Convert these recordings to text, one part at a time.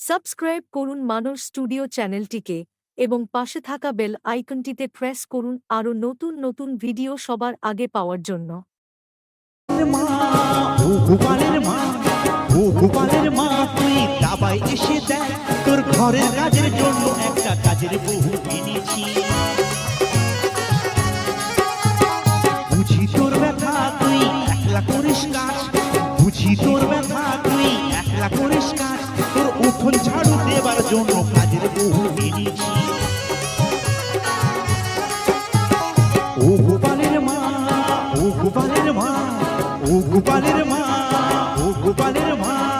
Subscribe করুন মানস studio চ্যানেলটিকে এবং পাশে থাকা বেল আইকনটিতে প্রেস করুন আরও নতুন নতুন ভিডিও সবার আগে পাওয়ার জন্য। এসে দেখ, তোর ঘরের কাজের জন্য একটা কাজের বহু ঝাড়ু দেবার জন্য কাজের বহু এনেছি। ও গোপালের মা, ও গোপালের মা, ও গোপালের মা, ও গোপালের মা।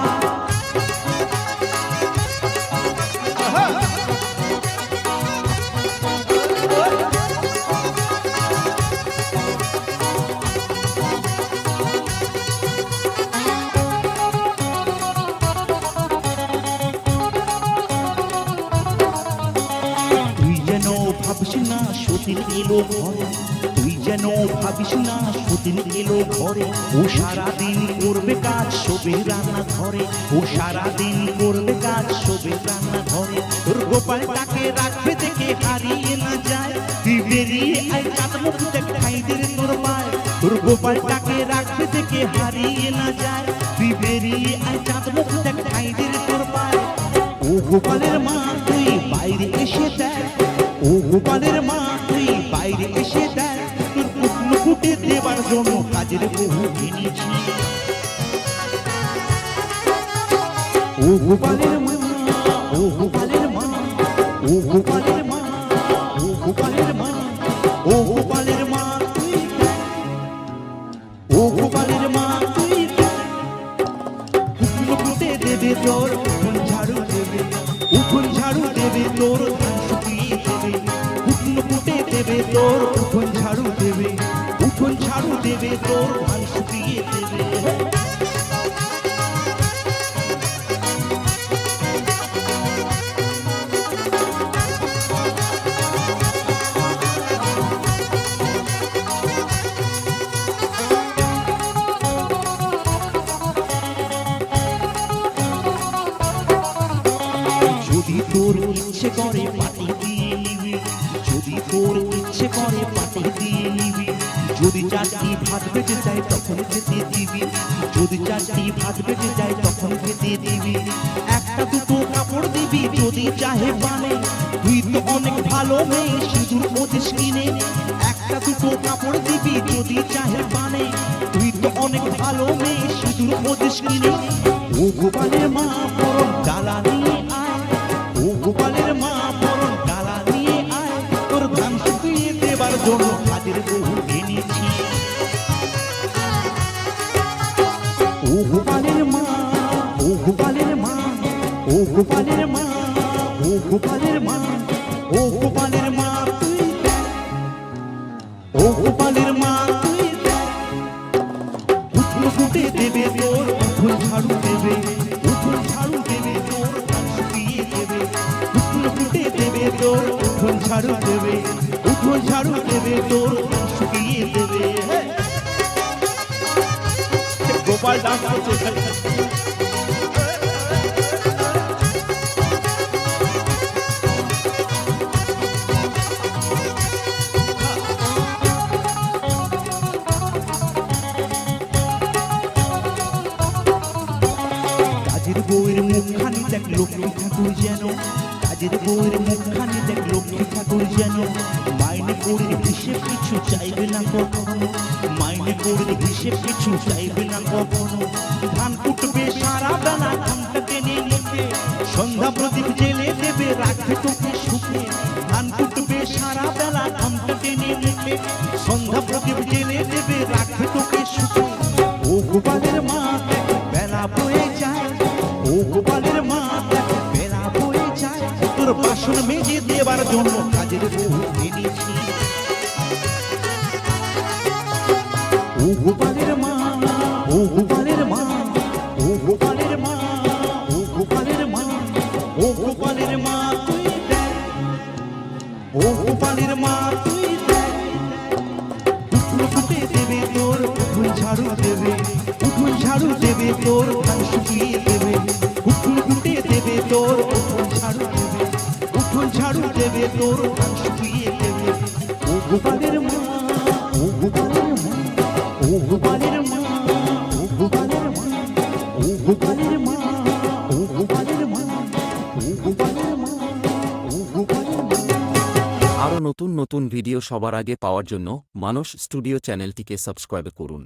ভাবিস না সতীন এলো ঘরে। তুই যেন ভাবিস না সতীন এলো ঘরে। ও সারাদিন করবে কাজ শোবে রান্না ঘরে ও সারাদিন করবে কাজ শোবে রান্না ঘরে তোর গোপালটাকে রাখবে দেখে হারিয়ে না যায়। তুই বেরিয়ে আই কাজ মুখ দেখ খাইদের তোর পায় তোর গোপালটাকে রাখবে দেখে হারিয়ে না যায়। তুই বেরিয়ে আই চাঁদ মুখ দেখ খাইদের তোর পায় ও গোপালের মা, তুই বাইরে এসে দেখ। গোপালের মা তুই বাইরে এসে দেখ। দেবার জন্য কাজের বহু কিনেছি। ও গোপালের মা, ও গোপালের মা, ও গোপালের মা দেবে তোর ঝাড়ু দেবে উঠুন ঝাড়ু দেবে তোর দেবে। দেবে তোর, উঠুন ঝাড়ু দেবে, উঠুন ঝাড়ু দেবে তোর, ধান শুকিয়ে দেবে। তোর ইচ্ছে করে পাটি দিয়ে যদি তোর ইচ্ছে করে পাটি দিয়ে নিবি যদি চারটি ভাত বেঁচে যায় তখন খেতে দিবি। যদি চারটি ভাত বেঁচে যায় তখন খেতে দিবি। একটা দুটো কাপড় দিবি যদি চাহে বানে তুই তো অনেক ভালো মেয়ে, সিঁদুর পঁচিশ কিনে। একটা দুটো কাপড় দিবি যদি চাহে বানে তুই তো অনেক ভালো মেয়ে, সিঁদুর পঁচিশ কিনে। ও গোপালের মা, পরম ডালা জন্য কাজের বহু এনেছি। ও মা ও গোপালের মা ও গোপালের মা ও গোপালের মা ও গোপালের মা। ঝাড়ু দেবে উঠুন ঝাড়ু দেবে তোর শুকিয়ে দেবে। গোপাল ডান্স করছে কাজের বউয়ের মুখখানি দেখ, লক্ষ্মী ঠাকুর যেন কাজের বউয়ের মুখখানি দেখ লক্ষ্মী ঠাকুর যেন। মাইনে করে হিসেব কিছু চাইবে না কখনো। মাইনে করে হিসেব কিছু চাইবে না কখনো। ধান কুটবে সারা বেলা, ধানটা টেনে নিতে। সন্ধ্যা প্রদীপ জেলে দেবে, রাখবে তোকে সুখে ধান কুটবে সারা বেলা, ধানটা টেনে নিতে। সন্ধ্যা প্রদীপ জেলে দেবে, রাখবে তোকে সুখে ও গোপালের মা তোর বাসন মেজে দেবার জন্য কাজের ও গোপালের মা মা মা মা মা তুই মা তুই উঠুন ফুটে দেবে তোর, উঠুন ঝাড়ু দেবে, উঠুন ঝাড়ু দেবে তোর শুকিয়ে আরও নতুন নতুন ভিডিও সবার আগে পাওয়ার জন্য মানুষ স্টুডিও চ্যানেলটিকে সাবস্ক্রাইব করুন।